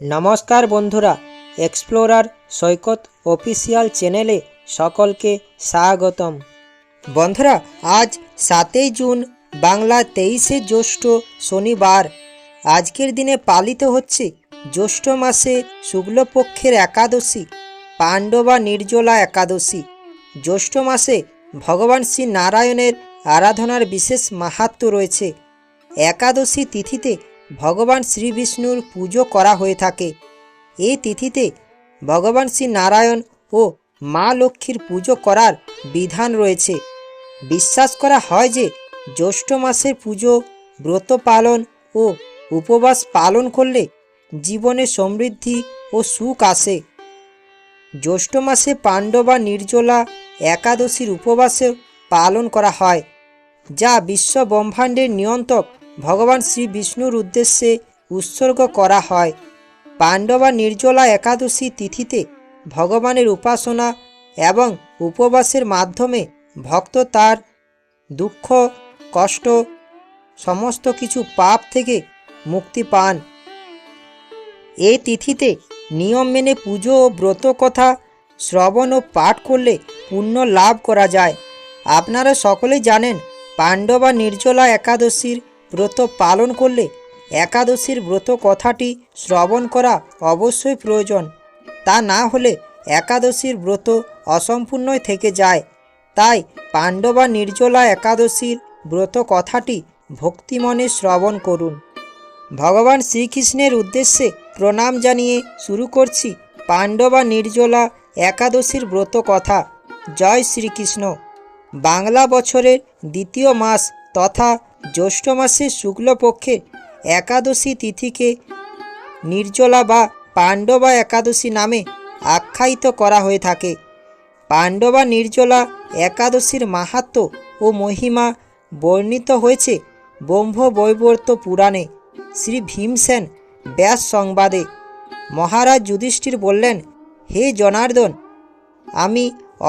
নমস্কার বন্ধুরা এক্সপ্লোরার সৈকত অফিসিয়াল চ্যানেলে সকলকে স্বাগতম। বন্ধুরা, আজ সাতই জুন, বাংলা তেইশে জ্যৈষ্ঠ শনিবার। আজকের দিনে পালিত হচ্ছে জ্যৈষ্ঠ মাসে শুক্লপক্ষের একাদশী, পাণ্ডবা নির্জলা একাদশী। জ্যৈষ্ঠ মাসে ভগবান শ্রী নারায়ণের আরাধনার বিশেষ মাহাত্ম রয়েছে। একাদশী তিথিতে ভগবান শ্রী বিষ্ণুর পুজো করা হয়ে থাকে। এই তিথিতে ভগবান শ্রী নারায়ণ ও মা লক্ষ্মীর পুজো করার বিধান রয়েছে। বিশ্বাস করা হয় যে জ্যৈষ্ঠ মাসের পুজো, ব্রত পালন ও উপবাস পালন করলে জীবনে সমৃদ্ধি ও সুখ আসে। জ্যৈষ্ঠ মাসে পাণ্ডবা নির্জলা একাদশীর উপবাসে পালন করা হয়, যা বিশ্ব ব্রহ্মাণ্ডের নিয়ন্ত্রক ভগবান শ্রী বিষ্ণুর উদ্দেশ্যে উৎসর্গ করা হয়। পাণ্ডবা নির্জলা একাদশী তিথিতে ভগবানের উপাসনা এবং উপবাসের মাধ্যমে ভক্ত তার দুঃখ, কষ্ট, সমস্ত কিছু পাপ থেকে মুক্তি পান। এই তিথিতে নিয়ম মেনে পুজো ও ব্রত কথা, শ্রবণ ও পাঠ করলে পুণ্য লাভ করা যায়। আপনারা সকলেই জানেন, পাণ্ডবা নির্জলা একাদশীর ব্রত পালন করলে একাদশীর ব্রত কথাটি শ্রবণ করা অবশ্যই প্রয়োজন। তা না হলে একাদশীর ব্রত অসম্পূর্ণই থেকে যায়। তাই পাণ্ডবা নির্জলা একাদশীর ব্রত কথাটি ভক্তিমনে শ্রবণ করুন। ভগবান শ্রীকৃষ্ণের উদ্দেশ্যে প্রণাম জানিয়ে শুরু করছি পাণ্ডবা নির্জলা একাদশীর ব্রত কথা। জয় শ্রীকৃষ্ণ। বাংলা বছরের দ্বিতীয় মাস তথা জ্যৈষ্ঠ মাসের শুক্লপক্ষে একাদশী তিথিকে নির্জলা বা পাণ্ডবা একাদশী নামে আখ্যায়িত করা হয়ে থাকে। পাণ্ডবা নির্জলা একাদশীর মাহাত্ম্য ও মহিমা বর্ণিত হয়েছে ব্রহ্ম বৈবর্ত পুরাণে। শ্রী ভীমসেন ব্যাস সংবাদে মহারাজ যুধিষ্ঠির বললেন, হে জনার্দন, আমি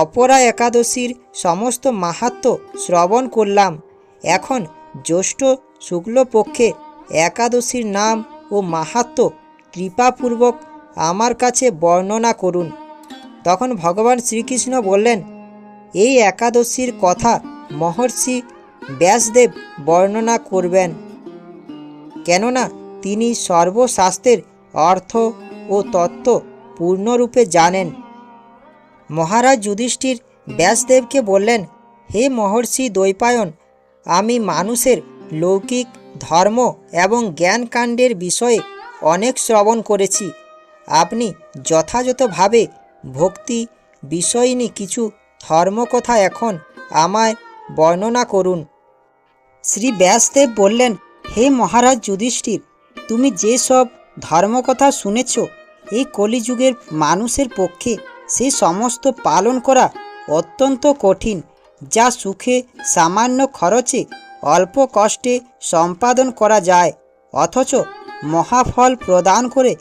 অপরা একাদশীর সমস্ত মাহাত্ম্য শ্রবণ করলাম। এখন জ্যৈষ্ঠ শুক্লপক্ষে একাদশীর নাম ও মাহাত্ম্য কৃপাপূর্বক আমার কাছে বর্ণনা করুন। তখন ভগবান শ্রীকৃষ্ণ বললেন, এই একাদশীর কথা মহর্ষি ব্যাসদেব বর্ণনা করবেন। কেননা তিনি সর্বশাস্ত্রের অর্থ ও তত্ত্ব পূর্ণরূপে জানেন। মহারাজ যুধিষ্ঠির ব্যাসদেবকে বললেন, হে মহর্ষি দ্বৈপায়ন আমি মানুষের লৌকিক, ধর্ম এবং জ্ঞানকাণ্ডের বিষয়ে অনেক শ্রবণ করেছি। আপনি যথাযথভাবে ভক্তি বিষয়নী কিছু ধর্মকথা এখন আমায় বর্ণনা করুন। শ্রী ব্যাসদেব বললেন, হে মহারাজ যুধিষ্ঠির, তুমি যেসব ধর্মকথা শুনেছ এই কলিযুগের মানুষের পক্ষে সেই সমস্ত পালন করা অত্যন্ত কঠিন। যা সুখে সামান্য খরচে অল্প কষ্টে সম্পাদন করা যায়, অথচ মহাফল প্রদান করে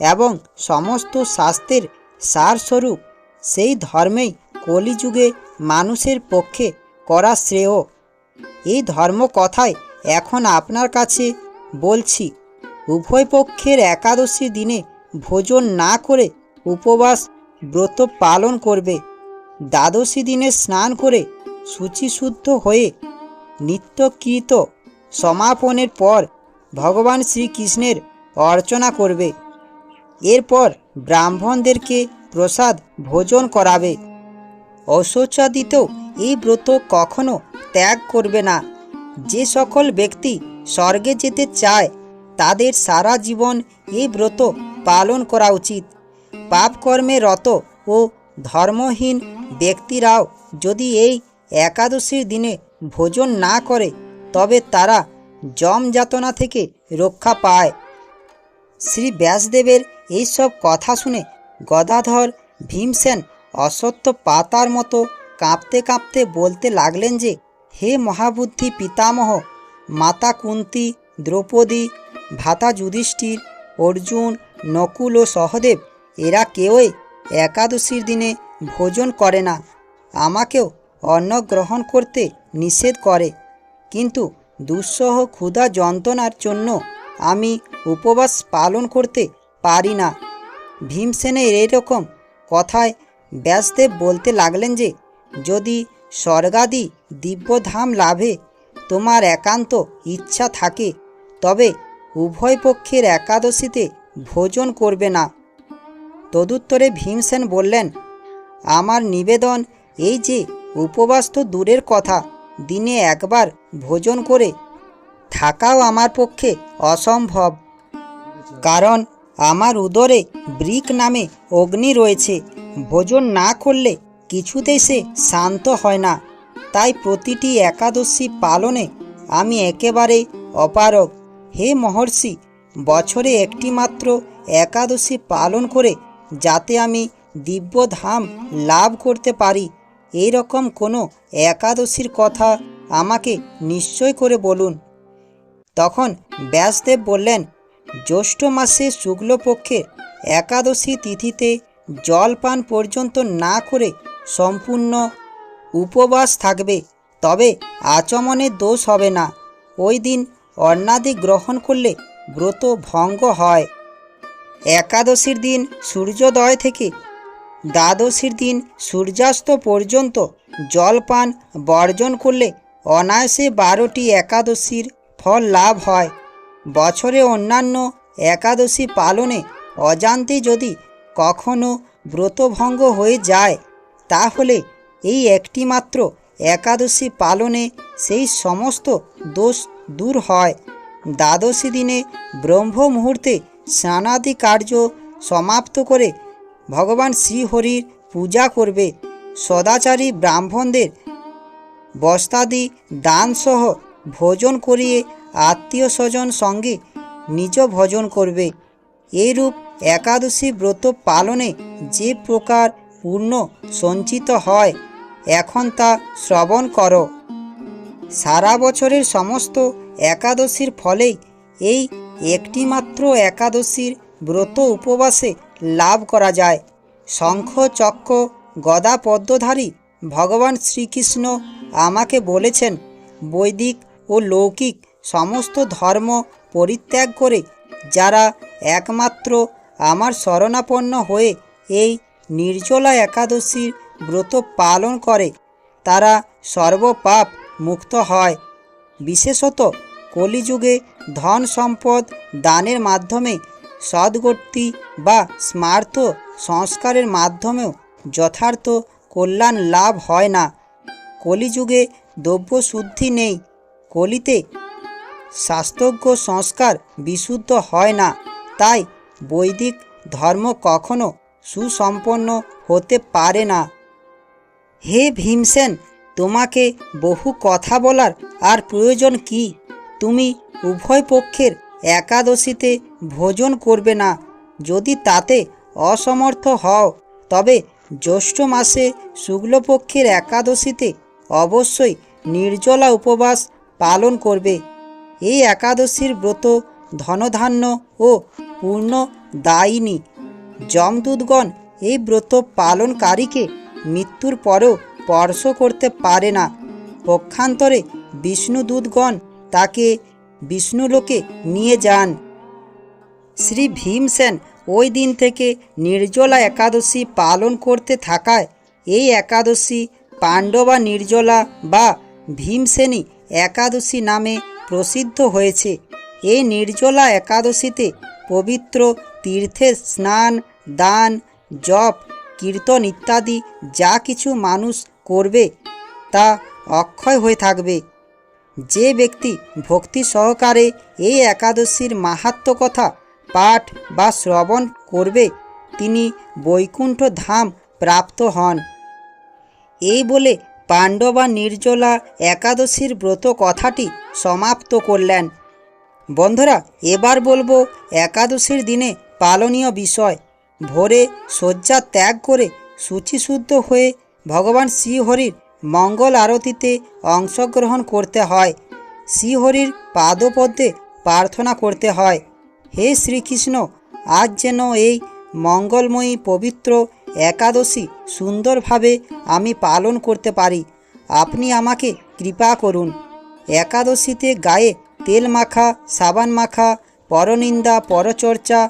এবং সমস্ত শাস্ত্রের সারস্বরূপ সেই ধর্মেই কলিযুগে মানুষের পক্ষে করা শ্রেয়। এই ধর্ম কথায় এখন আপনার কাছে বলছি, উভয় পক্ষের একাদশী দিনে ভোজন না করে উপবাস ব্রত পালন করবে। দ্বাদশী দিনে স্নান করে শুচিশুদ্ধ হয়ে নিত্যকৃত সমাপনের পর ভগবান শ্রীকৃষ্ণের অর্চনা করবে। এরপর ব্রাহ্মণদেরকে প্রসাদ ভোজন করাবে। অশৌচাদিতেও এই ব্রত কখনো ত্যাগ করবে না। যে সকল ব্যক্তি স্বর্গে যেতে চায়, তাদের সারা জীবন এই ব্রত পালন করা উচিত। পাপকর্মে রত ও ধর্মহীন ব্যক্তিরাও যদি এই একাদশীর দিনে ভোজন না করে, তবে তারা জম যাতনা থেকে রক্ষা পায়। শ্রী ব্যাসদেবের এইসব কথা শুনে গদাধর ভীমসেন অসত্য পাতার মতো কাঁপতে কাঁপতে বলতে লাগলেন যে, হে মহাবুদ্ধি পিতামহ, মাতা কুন্তি, দ্রৌপদী, ভাতা যুধিষ্ঠির, অর্জুন, নকুল ও সহদেব, এরা কেউই একাদশীর দিনে ভোজন করে না। আমাকেও অন্ন গ্রহণ করতে নিষেধ করে। কিন্তু দুঃসহ ক্ষুধা যন্ত্রণার জন্য আমি উপবাস পালন করতে পারি না। ভীমসেনের এরকম কথায় ব্যাসদেব বলতে লাগলেন যে, যদি স্বর্গাদি দিব্যধাম লাভে তোমার একান্ত ইচ্ছা থাকে, তবে উভয় পক্ষের একাদশীতে ভোজন করবে না। তদুত্তরে ভীমসেন বললেন, আমার নিবেদন এই যে উপবাস তো দূরের কথা, দিনে একবার ভোজন করে থাকাও আমার পক্ষে অসম্ভব। কারণ আমার উদরে ব্রিক নামে অগ্নি রয়েছে, ভোজন না করলে কিছুতেই সে শান্ত হয় না। তাই প্রতিটি একাদশী পালনে আমি একেবারে অপারগ। হে মহর্ষি, বছরে একটি মাত্র একাদশী পালন করে যাতে আমি দিব্যধাম লাভ করতে পারি এই রকম কোনো একাদশীর কথা আমাকে নিশ্চয় করে বলুন। তখন ব্যাসদেব বললেন, জ্যৈষ্ঠ মাসে শুক্লপক্ষে একাদশী তিথিতে জলপান পর্যন্ত না করে সম্পূর্ণ উপবাস থাকবে, তবে আচমনের দোষ হবে না। ওই দিন অন্নাদি গ্রহণ করলে ব্রত ভঙ্গ হয়। একাদশীর দিন সূর্যোদয় থেকে দ্বাদশীর দিন সূর্যাস্ত পর্যন্ত জলপান বর্জন করলে অনায়াসে বারোটি একাদশীর ফল লাভ হয়। বছরে অন্যান্য একাদশী পালনে অজান্তে যদি কখনো ব্রতভঙ্গ হয়ে যায়, তাহলে এই একটি মাত্র একাদশী পালনে সেই সমস্ত দোষ দূর হয়। দ্বাদশী দিনে ব্রহ্ম মুহূর্তে স্নানাদি কার্য সমাপ্ত করে ভগবান শ্রীহরির পূজা করবে। সদাচারী ব্রাহ্মণদের বস্তাদি দানসহ ভোজন করিয়ে আত্মীয় স্বজন সঙ্গে নিজ ভোজন করবে। এইরূপ একাদশী ব্রত পালনে যে প্রকার পূর্ণ সঞ্চিত হয়, এখন তা শ্রবণ করো। সারা বছরের সমস্ত একাদশীর ফলেই এই একটিমাত্র একাদশীর ব্রত উপবাসে লাভ করা যায়। শঙ্খ, চক্র, গদা পদ্মধারী ভগবান শ্রীকৃষ্ণ আমাকে বলেছেন, বৈদিক ও লৌকিক সমস্ত ধর্ম পরিত্যাগ করে যারা একমাত্র আমার শরণাপন্ন হয়ে এই নির্জলা একাদশীর ব্রত পালন করে, তারা সর্বপাপ মুক্ত হয়। বিশেষত কলিযুগে ধন সম্পদ দানের মাধ্যমে সদ্গতি বা স্মার্ত সংস্কারের মাধ্যমেও যথার্থ কল্যাণ লাভ হয় না। কলিযুগে দ্রব্য শুদ্ধি নেই, কলিতে শাস্ত্রজ্ঞ সংস্কার বিশুদ্ধ হয় না। তাই বৈদিক ধর্ম কখনো সুসম্পন্ন হতে পারে না। হে ভীমসেন, তোমাকে বহু কথা বলার আর প্রয়োজন কি? তুমি উভয় পক্ষের একাদশীতে ভোজন করবে না। যদি তাতে অসমর্থ হও, তবে জ্যৈষ্ঠ মাসে শুক্লপক্ষের একাদশীতে অবশ্যই নির্জলা উপবাস পালন করবে। এই একাদশীর ব্রত ধনধান্য ও পূর্ণ দায়িনী যমদূতগণ এই ব্রত পালনকারীকে মৃত্যুর পরেও স্পর্শ করতে পারে না। পক্ষান্তরে বিষ্ণুদূতগণ তাকে বিষ্ণুলোকে নিয়ে যান। শ্রী ভীমসেন ওই দিন থেকে নির্জলা একাদশী পালন করতে থাকায় এই একাদশী পাণ্ডবা নির্জলা বা ভীমসেনী একাদশী নামে প্রসিদ্ধ হয়েছে। এই নির্জলা একাদশীতে পবিত্র তীর্থে স্নান, দান, জপ, কীর্তন ইত্যাদি যা কিছু মানুষ করবে তা অক্ষয় হয়ে থাকবে। যে ব্যক্তি ভক্তি সহকারে এই একাদশীর মাহাত্ম কথা পাঠ বা শ্রবণ করবে, তিনি বৈকুণ্ঠ ধাম প্রাপ্ত হন। এই বলে পাণ্ডবা নির্জলা একাদশীর ব্রত কথাটি সমাপ্ত করলেন। বন্ধুরা, এবার বলব একাদশীর দিনে পালনীয় বিষয়। ভোরে শয্যা ত্যাগ করে শুচিশুদ্ধ হয়ে ভগবান শ্রীহরির মঙ্গল আরতিতে অংশগ্রহণ করতে হয়। শ্রীহরির পাদপদ্মে প্রার্থনা করতে হয়। হে শ্রীকৃষ্ণ, আজ যেন এই মঙ্গলময়ী পবিত্র একাদশী সুন্দরভাবে আমি পালন করতে পারি। আপনি আমাকে কৃপা করুন। একাদশীতে গায়ে তেল মাখা, সাবান মাখা, পরনিন্দা, পরচর্চা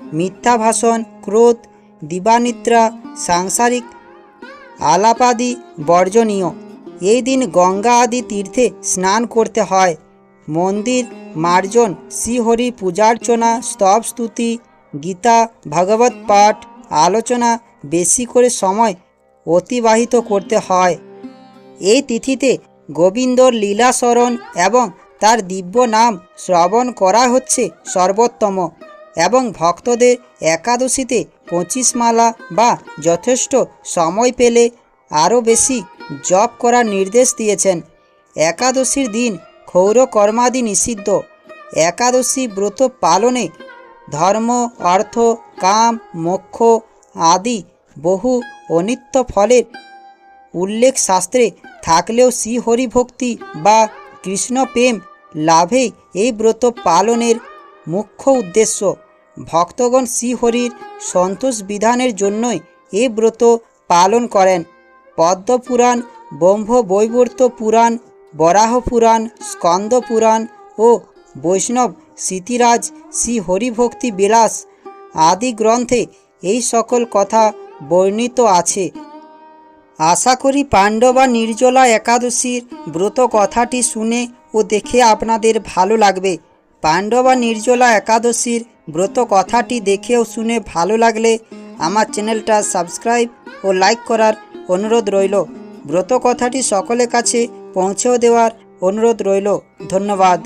মিথ্যা ভাষণ ক্রোধ, দিবানিদ্রা, সাংসারিক আলাপাদি বর্জনীয়। এই দিন গঙ্গা আদি তীর্থে স্নান করতে হয়। মন্দির, মার্জন, শ্রীহরি পূজার্চনা স্তব স্তুতি গীতা, ভাগবত পাঠ, আলোচনা বেশি করে সময় অতিবাহিত করতে হয়। এই তিথিতে গোবিন্দর লীলা স্মরণ এবং তার দিব্য নাম শ্রবণ করা হচ্ছে সর্বোত্তম এবং ভক্তদের একাদশীতে পঁচিশ মালা বা যথেষ্ট সময় পেলে আরও বেশি জপ করার নির্দেশ দিয়েছেন। একাদশীর দিন ক্ষৌর কর্মাদি নিষিদ্ধ। একাদশী ব্রত পালনে ধর্ম, অর্থ, কাম, মোক্ষ আদি বহু অনিত্য ফলের উল্লেখ শাস্ত্রে থাকলেও শ্রীহরি ভক্তি বা কৃষ্ণ প্রেম লাভেই এই ব্রত পালনের মুখ্য উদ্দেশ্য। ভক্তগণ শ্রীহরির সন্তোষ বিধানের জন্যই এ ব্রত পালন করেন। পদ্মপুরাণ ব্রহ্ম বৈবর্ত পুরাণ বরাহ পুরাণ স্কন্দ পুরাণ ও বৈষ্ণব স্মৃতিরাজ শ্রী হরিভক্তি বিলাস আদি গ্রন্থে এই সকল কথা বর্ণিত আছে। আশা করি পাণ্ডবা নির্জলা একাদশীর ব্রত কথাটি শুনে ও দেখে আপনাদের ভালো লাগবে। পাণ্ডবা নির্জলা একাদশীর ব্রত কথাটি দেখেও শুনে ভালো লাগলে আমার চ্যানেলটা সাবস্ক্রাইব ও লাইক করার অনুরোধ রইল। ব্রত কথাটি সকলের কাছে পৌঁছেও দেওয়ার অনুরোধ রইল। ধন্যবাদ।